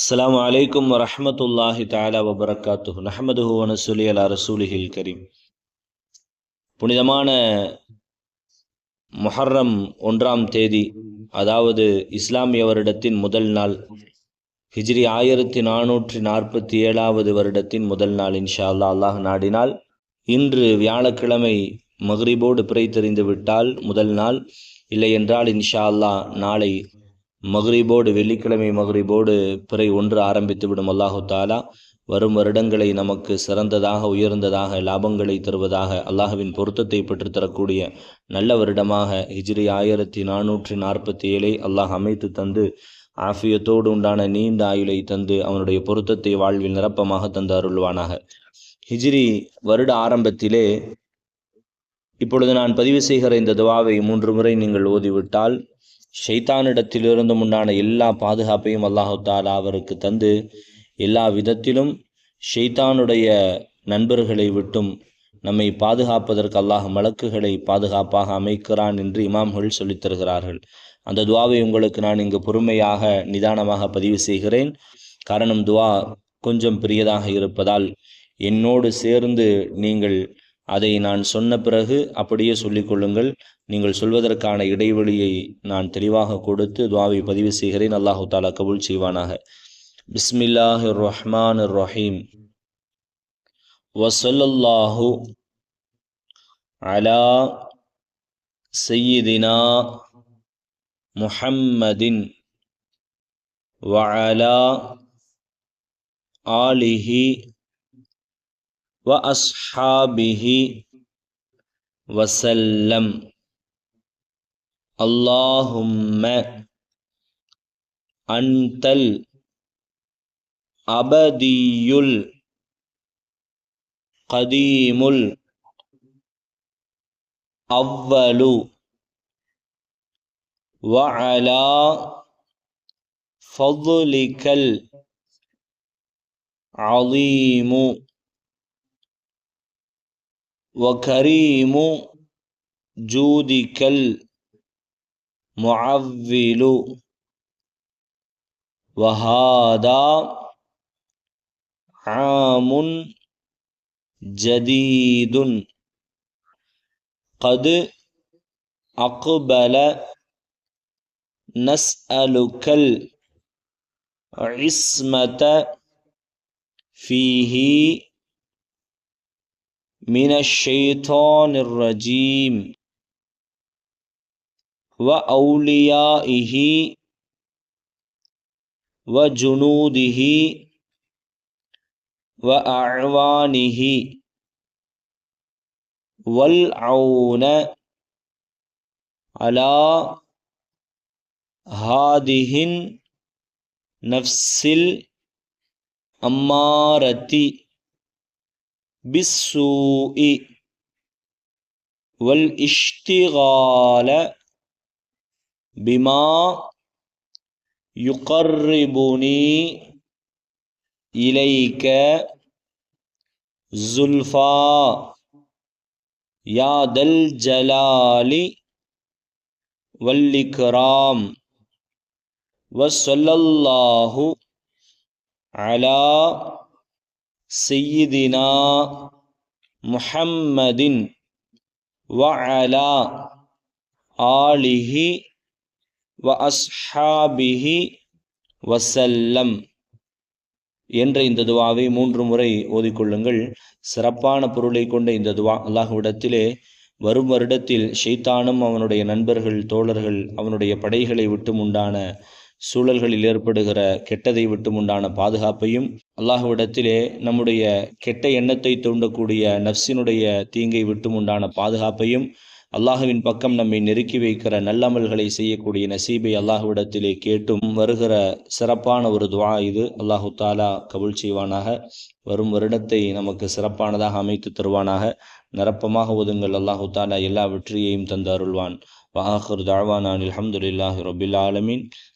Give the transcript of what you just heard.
அஸ்ஸலாமு அலைக்கும் வரஹ்மத்துல்லாஹி தஆலா வபரகாத்துஹு நஹ்மதுஹு வ நஸ்ஸலி அலா ரசூலிஹில் கரீம் புனிதமான முஹர்ரம் ஒன்றாம் தேதி அதாவது இஸ்லாமிய வருடத்தின் முதல் நாள் ஹிஜ்ரி ஆயிரத்தி நானூற்றி நாற்பத்தி ஏழாவது வருடத்தின் முதல் நாள் இன்ஷா அல்லாஹ் அல்லாஹ் நாடினால் இன்று வியாழக்கிழமை மஹ்ரிபோடு பிறை தெரிந்து விட்டால் முதல் நாள் இல்லை என்றால் இன்ஷா அல்லாஹ் நாளை மக்ரிபோடு வெள்ளிக்கிழமை மகரிபோடு பிறை ஒன்று ஆரம்பித்து விடும் அல்லாஹு தாலா வரும் வருடங்களை நமக்கு சிறந்ததாக உயர்ந்ததாக லாபங்களை தருவதாக அல்லாஹுவின் பொருத்தத்தை பெற்றுத்தரக்கூடிய நல்ல வருடமாக ஹிஜ்ரி ஆயிரத்தி நானூற்றி நாற்பத்தி ஏழை அல்லாஹ் அமைத்து தந்து ஆஃபியத்தோடு உண்டான நீண்ட ஆயுளை தந்து அவனுடைய பொருத்தத்தை வாழ்வில் நிரப்பமாக தந்து அருள்வானாக. ஹிஜ்ரி வருட ஆரம்பத்திலே இப்பொழுது நான் பதிவு செய்கிற இந்த துவாவை மூன்று முறை நீங்கள் ஓதிவிட்டால் ஷைத்தானிடத்திலிருந்தும் உண்டான எல்லா பாதுகாப்பையும் அல்லாஹு தாலா அவருக்கு தந்து எல்லா விதத்திலும் ஷைத்தானுடைய நண்பர்களை விட்டும் நம்மை பாதுகாப்பதற்கு அல்லாஹ் மலக்குகளை பாதுகாப்பாக அமைக்கிறான் என்று இமாம்கள் சொல்லித் தருகிறார்கள். அந்த துவாவை உங்களுக்கு நான் இங்கு பொறுமையாக நிதானமாக பதிவு செய்கிறேன். காரணம் துவா கொஞ்சம் பெரியதாக இருப்பதால் என்னோடு சேர்ந்து நீங்கள் அதை நான் சொன்ன பிறகு அப்படியே சொல்லிக்கொள்ளுங்கள் நீங்கள் சொல்வதற்கான இடைவெளியை நான் தெளிவாக கொடுத்து துவாவை பதிவு செய்கிறேன். அல்லாஹு தாலா கபூல் செய்வானாக. பிஸ்மில்லாஹ் ரஹ்மான் ரஹீம் வசல்லாஹு அலா சையீதினா முஹம்மதின் وعلى ஆலிஹி وأصحابه وسلم. اللهم أنت الأبدي القديم الأول وعلى فضلك العظيم. وكريم جودك المعول. وهذا عام جديد. قد أقبل نسألك العصمة فيه من الشيطان الرجيم. وأوليائه وجنوده وأعوانه والعون على هذه النفس الأمارة. بالسوء والاشتغال بما يقربني إليك زلفى يا ذا الجلال والإكرام وصلى الله على செய்யிதினா முஹம்மதின் வஅலா ஆலிஹி வ அஸ்ஹாபிஹி வசல்லம் என்ற இந்த துவாவை மூன்று முறை ஓதிக்கொள்ளுங்கள். சிறப்பான பொருளை கொண்ட இந்த துவா அல்லாஹுவிடத்திலே வரும் வருடத்தில் ஷெய்தானும் அவனுடைய நண்பர்கள் தோழர்கள் அவனுடைய படைகளை விட்டும் உண்டான சூழல்களில் ஏற்படுகிற கெட்டதை விட்டு உண்டான பாதுகாப்பையும் அல்லாஹுவிடத்திலே நம்முடைய கெட்ட எண்ணத்தை தூண்டக்கூடிய நஃப்சினுடைய தீங்கை விட்டு உண்டான பாதுகாப்பையும் அல்லாஹுவின் பக்கம் நம்மை நெருக்கி வைக்கிற நல்லமல்களை செய்யக்கூடிய நசீபை அல்லாஹுவிடத்திலே கேட்டும் வருகிற சிறப்பான ஒரு துவா இது. அல்லாஹு தாலா கபுல் செய்வானாக. வரும் வருடத்தை நமக்கு சிறப்பானதாக அமைத்து தருவானாக. நிரப்பமாக ஒதுங்கள் அல்லாஹு தாலா எல்லா வெற்றியையும் தந்து அருள்வான். வஹாஹர் தாழ்வானான் அலமதுல்லாஹி ரபில் ஆலமீன்.